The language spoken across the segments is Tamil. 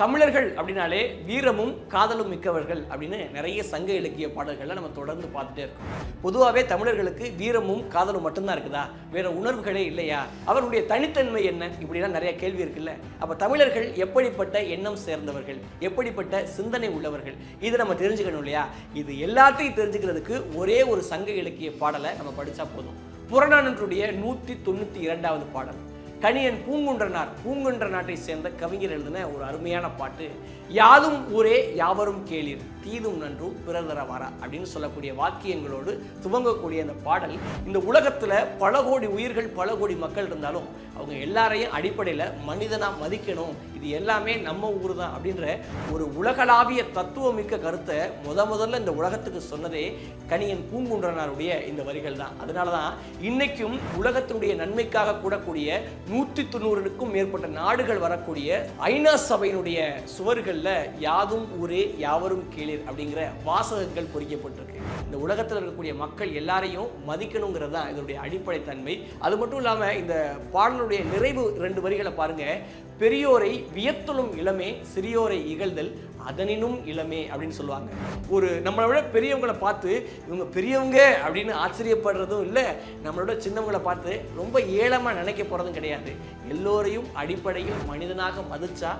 தமிழர்கள் அப்படின்னாலே வீரமும் காதலும் மிக்கவர்கள் அப்படின்னு நிறைய சங்க இலக்கிய பாடல்களை நம்ம தொடர்ந்து பார்த்துட்டே இருக்கோம். பொதுவாகவே தமிழர்களுக்கு வீரமும் காதலும் மட்டும்தான் இருக்குதா? வேற உணர்வுகளே இல்லையா? அவருடைய தனித்தன்மை என்ன? இப்படிலாம் நிறைய கேள்வி இருக்குல்ல. அப்போ தமிழர்கள் எப்படிப்பட்ட எண்ணம் சேர்ந்தவர்கள்? எப்படிப்பட்ட சிந்தனை உள்ளவர்கள்? இதை நம்ம தெரிஞ்சுக்கணும் இல்லையா? இது எல்லாத்தையும் தெரிஞ்சுக்கிறதுக்கு ஒரே ஒரு சங்க இலக்கிய பாடலை நம்ம படித்தா போதும். புறநானூற்றுடைய நூற்றி தொண்ணூற்றி இரண்டாவது பாடல். கணியன் பூங்குன்றனார் பூங்குன்ற நாட்டை சேர்ந்த கவிஞர் எழுதின ஒரு அருமையான பாட்டு யாதும் ஊரே யாவரும் கேளீர் தீதும் நன்றும் பிறதர தரவாரா அப்படின்னு சொல்லக்கூடிய வாக்கியங்களோடு துவங்கக்கூடிய அந்த பாடல் இந்த உலகத்துல பல கோடி உயிர்கள் பல கோடி மக்கள் இருந்தாலும் அவங்க எல்லாரையும் அடிப்படையில் மனிதனா மதிக்கணும் இது எல்லாமே நம்ம ஊர் தான் அப்படின்ற ஒரு உலகளாவிய தத்துவமிக்க கருத்தை முத முதல்ல இந்த உலகத்துக்கு சொன்னதே கணியன் பூங்குன்றனாருடைய இந்த வரிகள் தான். அதனால தான் இன்னைக்கும் உலகத்தினுடைய நன்மைக்காக கூடக்கூடிய நூற்றி தொண்ணூறுக்கும் மேற்பட்ட நாடுகள் வரக்கூடிய ஐநா சபையினுடைய சுவர்களில் யாதும் ஊரே யாவரும் கேளீர் அப்படிங்கிற வாசகங்கள் பொறிக்கப்பட்டிருக்கு. இந்த உலகத்தில் இருக்கக்கூடிய மக்கள் எல்லாரையும் மதிக்கணுங்கிறது தான் இதனுடைய அடிப்படை தன்மை. அது மட்டும் இல்லாமல் இந்த பாடலுடைய நிறைவு ரெண்டு வரிகளை பாருங்கள் பெரியோரை வியத்தலும் இளமே சிறியோரை இகழ்தல் அதனினும் இளமே அப்படின்னு சொல்லுவாங்க. ஒரு நம்மளை விட பெரியவங்களை பார்த்து இவங்க பெரியவங்க அப்படின்னு ஆச்சரியப்படுறதும் இல்லை நம்மளோட சின்னவங்களை பார்த்து ரொம்ப ஏளமாக நினைக்க போகிறதும் கிடையாது. எல்லோரையும் அடிப்படையில் மனிதனாக மதிச்சா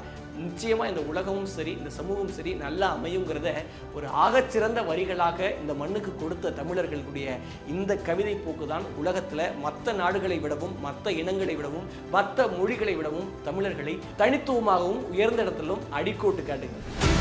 நிச்சயமாக இந்த உலகமும் சரி இந்த சமூகமும் சரி நல்லா அமையுங்கிறத ஒரு ஆகச்சிறந்த வரிகளாக இந்த மண்ணுக்கு கொடுத்த தமிழர்களுடைய இந்த கவிதை போக்கு தான் உலகத்தில் மற்ற நாடுகளை விடவும் மற்ற இனங்களை விடவும் மற்ற மொழிகளை விடவும் தமிழர்களை தனித்துவமாகவும் உயர்ந்த இடத்திலும் அடிக்கோட்டு காட்டுகிறது.